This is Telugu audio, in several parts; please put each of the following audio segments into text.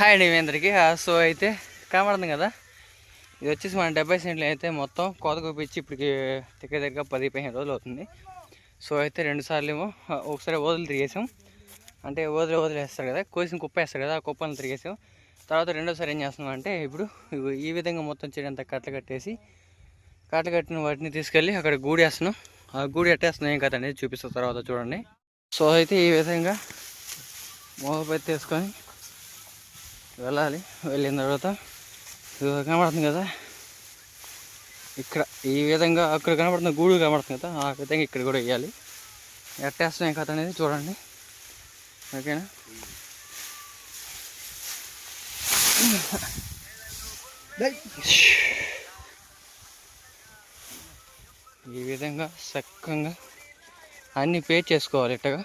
హాయ్ అండి మీ అందరికీ. ఆ, సో అయితే కనబడుతుంది కదా? ఇది వచ్చేసి మన డెబ్బై సెంట్లు అయితే మొత్తం కోత కోపించి ఇప్పటికి దగ్గర దగ్గర పది పదిహేను రోజులు అవుతుంది. సో అయితే రెండు సార్లు ఏమో ఒకసారి ఓదలు తిరిగేసాం. అంటే ఓదలు వదిలేస్తారు వేస్తారు కదా? కోసిన కుప్ప వేస్తారు కదా? ఆ కుప్పను తిరిగేసాం. తర్వాత రెండోసారి ఏం చేస్తున్నాం అంటే ఇప్పుడు ఈ విధంగా మొత్తం చేయడంత కట్టలు కట్టేసి కట్టలు కట్టిన వాటిని తీసుకెళ్ళి అక్కడ గూడి వేస్తున్నాం. ఆ గూడి ఎట్టేస్తున్నాం ఏం కథ అనేది చూపిస్తాం తర్వాత చూడండి. సో అయితే ఈ విధంగా మోగపెత్తి తీసుకొని వెళ్ళాలి. వెళ్ళిన తర్వాత ఇదిగో కనబడుతుంది కదా? ఇక్కడ ఈ విధంగా అక్కడ కనబడుతున్న గూడు కనబడుతుంది కదా? ఆ విధంగా ఇక్కడ కూడా వేయాలి ఎట్టేస్తున్నాయి కథ అనేది చూడండి. ఓకేనా? ఈ విధంగా చక్కగా అన్నీ పే చేసుకోవాలి ఇట్టగా.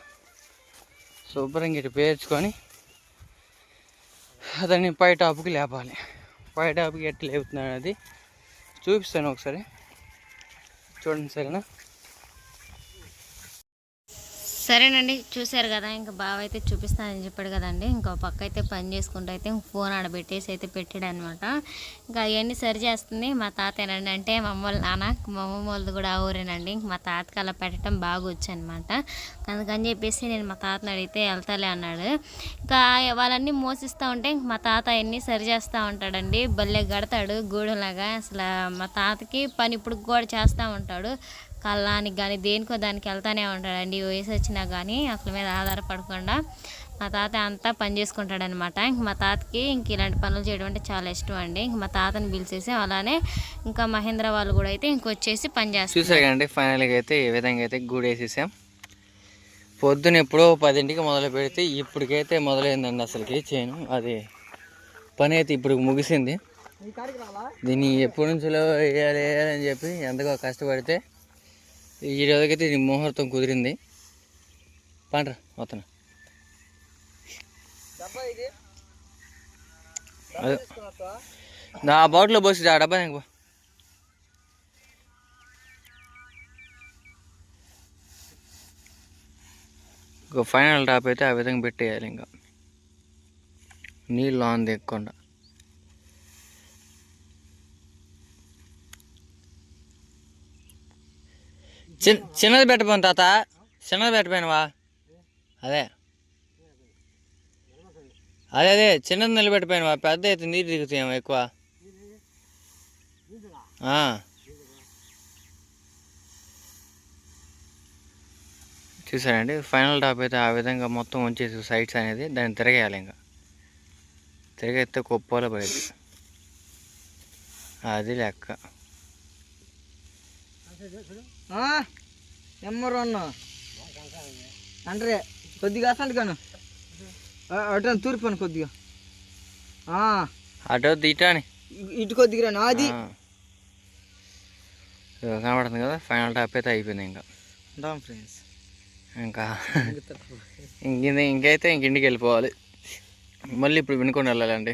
శుభ్రంగా ఇటు పేర్చుకొని అతన్ని పై టాప్కి లేపాలి. పై టాప్కి ఎట్లా లేపుతున్నాడు అది చూపిస్తాను ఒకసారి. చూడండి సరేనా? సరేనండి చూశారు కదా ఇంకా బావ అయితే చూపిస్తానని చెప్పాడు కదండి. ఇంకో పక్క అయితే పని చేసుకుంటూ అయితే ఫోన్ ఆడబెట్టేసి అయితే పెట్టాడు అనమాట ఇంకా అవన్నీ సరి చేస్తుంది. మా తాతేనండి అంటే మా అమ్మ వాళ్ళ నాన్న మా అమ్మమ్మ వాళ్ళది కూడా ఆ ఊరేనండి. ఇంక మా తాతకి అలా పెట్టడం బాగా వచ్చనమాట. అందుకని చెప్పేసి నేను మా తాతని అడిగితే వెళ్తాలే అన్నాడు. ఇంకా వాళ్ళన్నీ మోసిస్తూ ఉంటే ఇంక మా తాత అవన్నీ సరి చేస్తూ ఉంటాడండి. భలే గడతాడు గూడెలాగా. అసలు మా తాతకి పని ఇప్పుడు కూడా చేస్తూ ఉంటాడు. కళ్ళానికి కానీ దేనికో దానికి వెళ్తానే ఉంటాడండి. వయసు వచ్చినా కానీ అసలు మీద ఆధారపడకుండా మా తాత అంతా పని చేసుకుంటాడనమాట ఇంక మా తాతకి ఇంక ఇలాంటి పనులు చేయడం అంటే చాలా ఇష్టం అండి. ఇంక మా తాతని పిలిచేసి అలానే ఇంకా మహేంద్ర వాళ్ళు కూడా అయితే ఇంకొచ్చేసి పని చేస్తారు. చూసారు కదండి ఫైనల్గా అయితే ఈ విధంగా అయితే గూడు వేసేసాం పొద్దున ఎప్పుడో పదింటికి మొదలు పెడితే ఇప్పటికైతే మొదలైందండి అసలుకి చేయను. అది పని అయితే ఇప్పుడు ముగిసింది. దీన్ని ఎప్పటి నుంచో వేయాలి వేయాలని చెప్పి ఎంతగా కష్టపడితే ఈ రోజుకైతే ఇది ముహూర్తం కుదిరింది. పండ్రా మొత్తం. నా బాటిల్లో పోసి ఆ డబ్బా నాకు ఇంకో ఫైనల్ టాప్ అయితే ఆ విధంగా పెట్టేయాలి ఇంకా. నీళ్ళు ఆన్ దిగకుండా చిన్న చిన్నది పెట్టబోను తాత. చిన్నది పెట్టపోయినవా అదే. అదే అదే చిన్నది నిలబెట్టిపోయినవా పెద్ద అయితే నీరు దిగుతాయేమో ఎక్కువ. చూసారండి? ఫైనల్ టాప్ అయితే ఆ విధంగా మొత్తం ఉంచేసి సైడ్స్ అనేది దాన్ని తిరగేయాలి ఇంకా. తిరగెత్తే కుప్పలో పోయేది అది లెక్క. నెంబర్ వన్ అంటే కొద్దిగా అసలు కాను. అటు తూర్పాను కొద్దిగా. అటు తీటాని ఇ- ఇటు కొద్దిగా నాది. కనబడుతుంది కదా ఫైనల్ టాప్ అయితే అయిపోయింది ఇంకా. ఫ్రెండ్స్. ఇంకా ఇంక ఇంకైతే ఇంక ఇంటికి వెళ్ళిపోవాలి. మళ్ళీ ఇప్పుడు వినుకొని వెళ్ళాలండి.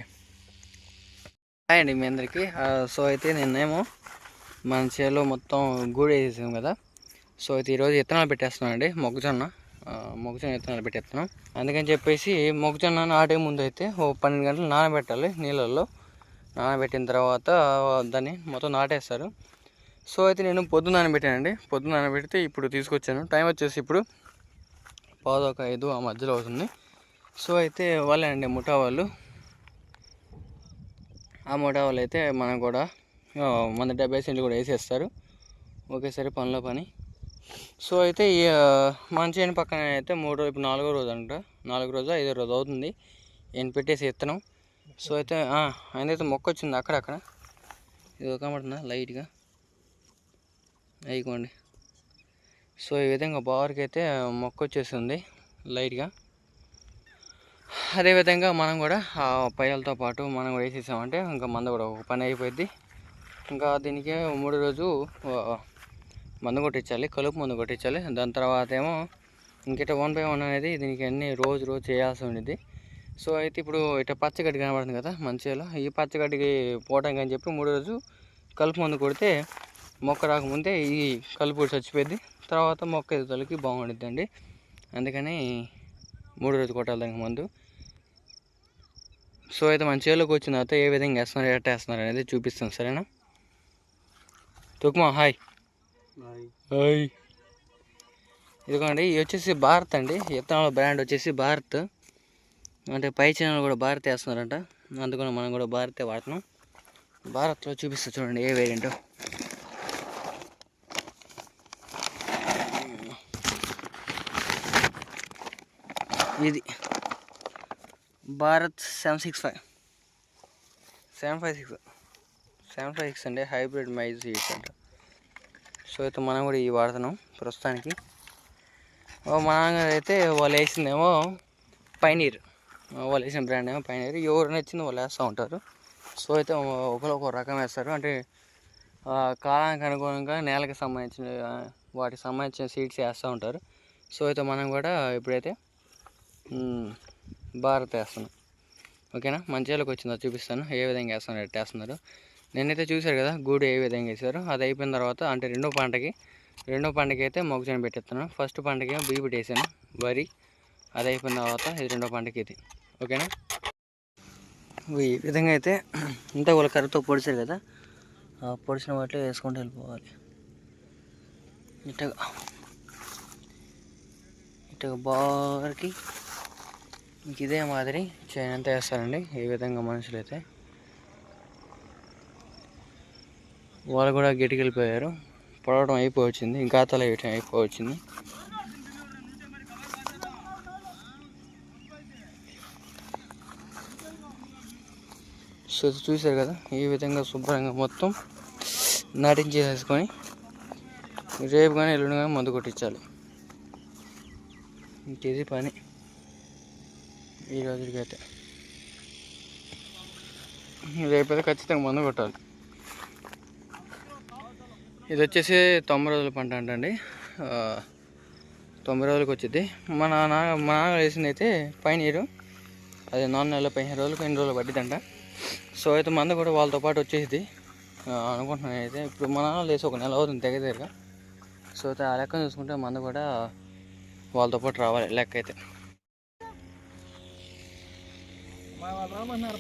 హాయ్ అండి మీ అందరికీ. సో అయితే నిన్నేమో మన చేలో మొత్తం గూడు వేసేసాం కదా. సో అయితే ఈరోజు విత్తనాలు పెట్టేస్తున్నాం అండి మొక్కజొన్న మొక్కజొన్న విత్తనాలు పెట్టేస్తున్నాం. అందుకని చెప్పేసి మొక్కజొన్న నాటే ముందు అయితే ఓ పన్నెండు గంటలు నానబెట్టాలి నీళ్ళల్లో. నానబెట్టిన తర్వాత దాన్ని మొత్తం నాటేస్తారు. సో అయితే నేను పొద్దున్న నానబెట్టానండి. పొద్దున్న నానబెడితే ఇప్పుడు తీసుకొచ్చాను. టైం వచ్చేసి ఇప్పుడు పాదొక ఐదు ఆ మధ్యలో అవుతుంది. సో అయితే వాళ్ళే అండి ముఠా వాళ్ళు ఆ ముఠా వాళ్ళు అయితే మనకు కూడా వంద మన డెబ్బై సెంట్లు కూడా వేసేస్తారు. ఒకేసారి పనిలో పని. సో అయితే ఈ ఆ, పక్కన అయితే మూడు రోజు ఇప్పుడు నాలుగో రోజు అంట. నాలుగో రోజు ఐదో రోజు అవుతుంది. నేను పెట్టేసి విత్తనం సో అయితే అయితే మొక్క వచ్చింది అక్కడక్కడ ఇది కనబడుతుందా? లైట్గా. అయికోండి. సో ఈ విధంగా బావర్కి అయితే మొక్క వచ్చేస్తుంది లైట్గా. అదేవిధంగా మనం కూడా ఆ పైలతో పాటు మనం కూడా వేసేసామంటే ఇంకా మంద కూడా ఒక పని అయిపోయింది ఇంకా దీనికి మూడు రోజు మందు కొట్టించాలి కలుపు మందు కొట్టించాలి. దాని తర్వాత ఏమో ఇంకిట వన్ బై వన్ అనేది దీనికి అన్ని రోజు రోజు చేయాల్సి ఉండేది సో అయితే ఇప్పుడు ఇట పచ్చగడ్డి కనబడుతుంది కదా మంచిగా ఈ పచ్చగడ్డికి పోవడానికి అని చెప్పి మూడు రోజు కలుపు మందు కొడితే మొక్క రాకముందే ఈ కలుపు చచ్చిపోయింది తర్వాత మొక్క ఎదుగుదలకి బాగుండిద్దండి. అందుకని మూడు రోజు కొట్టాలి దానికి మందు. సో అయితే మన చేలోకి వచ్చిన తర్వాత ఏ విధంగా వేస్తున్నారు ఎట్ట వేస్తున్నారు అనేది చూపిస్తాను సరేనా? తుక్మా హాయ్. హాయ్. ఇదిగోండి ఇది వచ్చేసి భారత్ అండి. విత్తనాల బ్రాండ్ వచ్చేసి భారత్. అంటే పై ఛానల్ కూడా భారత్ వేస్తున్నారంట. అందుకని మనం కూడా భారతే వాడుతున్నాం. భారత్లో చూపిస్తా చూడండి ఏ వేరియంటో ఇది Bharat seven six five seven five six seven five six అంటే హైబ్రిడ్ మైజ్ సీడ్స్ అంట. సో అయితే మనం కూడా ఇవి వాడుతున్నాం ప్రస్తుతానికి. ఓ మా నాన్నగారు అయితే వాళ్ళు వేసిందేమో పైనీర్. వాళ్ళు వేసిన బ్రాండ్ ఏమో పైనీర్. ఎవరు నచ్చింది వాళ్ళు వేస్తూ ఉంటారు. సో అయితే ఒకరు ఒక రకం వేస్తారు. అంటే కాలానికి అనుగుణంగా నేలకి సంబంధించిన వాటికి సంబంధించిన సీడ్స్ వేస్తూ ఉంటారు. సో అయితే మనం కూడా ఇప్పుడైతే భారత్ వేస్తున్నాం. ఓకేనా? మంచిర్యాలకు వచ్చిందో? చూపిస్తాను. ఏ విధంగా వేస్తున్నారు ఎట్ట వేస్తున్నారు? నేనైతే చూశారు కదా గూడు ఏ విధంగా వేసారు అది అయిపోయిన తర్వాత అంటే రెండో పంటకి రెండో పంటకి అయితే మొక్కజొన్న పెట్టేస్తాను ఫస్ట్ పంటకి బియ్య వేసాను వరి. అది అయిపోయిన తర్వాత ఇది రెండో పంటకి ఇది. ఓకేనా? ఈ విధంగా అయితే ఇంత వాళ్ళ కర్రతో పొడిచారు కదా ఆ పొడిచిన వాటిలో వేసుకుంటూ వెళ్ళిపోవాలి. ఇట్టగా ఇట్టగా బారికి ఇంక ఇదే మాదిరి చైన్ అంతా వేస్తారండి. ఈ విధంగా మనుషులు అయితే వాళ్ళు కూడా గట్టికి వెళ్ళిపోయారు పొడవడం అయిపోవచ్చింది. ఇంకా తల వేయటం అయిపోవచ్చింది. సో చూసారు చూశారు కదా ఈ విధంగా శుభ్రంగా మొత్తం నాటించేసేసుకొని రేపు కానీ ఎల్లుండి కానీ మందు కొట్టించాలి. ఇంకేది పని. ఈ రోజుకి అయితే రేపైతే ఖచ్చితంగా మందు కొట్టాలి. ఇది వచ్చేసి తొంభై రోజుల పంట అంటండి. తొంభై రోజులకు వచ్చింది మా నాన్న మా నాన్న వేసింది అయితే పైనీరు అది నాలుగు నెలల పదిహేను రోజులకు ఎన్ని రోజులు పట్టిందంట సో అయితే మంద కూడా వాళ్ళతో పాటు వచ్చేసింది అనుకుంటున్నాను అయితే. ఇప్పుడు మా నాన్న లేసి ఒక నెల అవుతుంది దగ్గర దగ్గర సో అయితే ఆ లెక్క చూసుకుంటే మంద కూడా వాళ్ళతో పాటు రావాలి లెక్క అయితే. రామన్నారు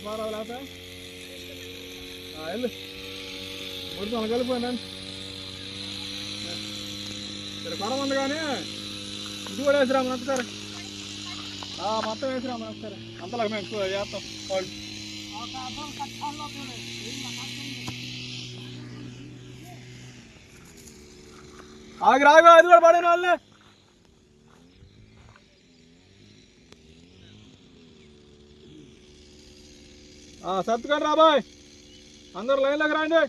ముడి పొలం కలిపోయినాను కానీ ఇది కూడా వేసిరా మనం ఒకసారి మొత్తం వేసిరా మనం ఒకసారి అంతలా మేము ఎక్కువ చేస్తాం. వాళ్ళు ఆగి రాగు అది కూడా పడిన వాళ్ళే సర్దుకోండి రాబాయ్ అందరు లైన్లోకి రండి.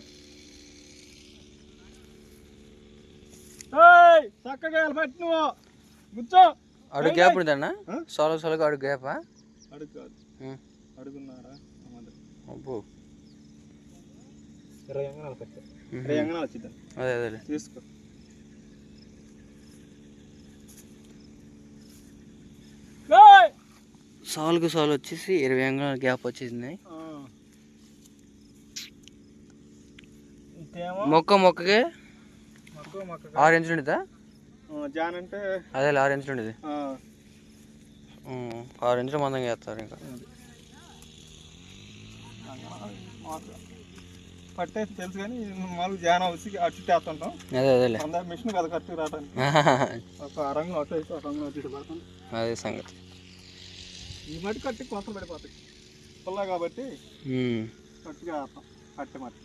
చక్కగా వెళ్ళి పెట్టి నువ్వు. కూర్చో. అడుగు గ్యాప్ ఉందన్న? సోలో సోలోగా అడుగు గ్యాపా? అడుగు కాదు. అడుగున్నారా? అబ్బో. ఇరవై అంగనాలు పెట్టా. మ్మ్. ఇరవై అంగనాలు వచ్చిద్దాం? అదే అదే తీసుకో! సాల్కు సాల్ వచ్చేసి ఇరవై అంగుళాల గ్యాప్ వచ్చేసింది. మొక్క మొక్కకి మొక్క మొక్క ఆరు ఇంచులు ఉండేదా జాన్ అంటే అదే ఆరు ఇంచులు ఉండేది ఆ, ఉమ్, ఆరు ఇంచులు మందంగా వేస్తారు ఇంకా. పట్టేసి తెలుసు కానీ మామూలు జాన్ వచ్చి అటు చుట్టేస్తుంటాం అదే అదేలే అందరు మిషన్ కదా కరెక్ట్ రావడానికి ఒక రంగు అటు ఇటు, ఒక రంగు అటు ఇటు పడుతుంది. అదే సంగతి. ఈ మట్టి కట్టి కొత్త పడిపోతాయి. పుల్ల కాబట్టి కట్టుగా వేస్తాం కట్టి మట్టి.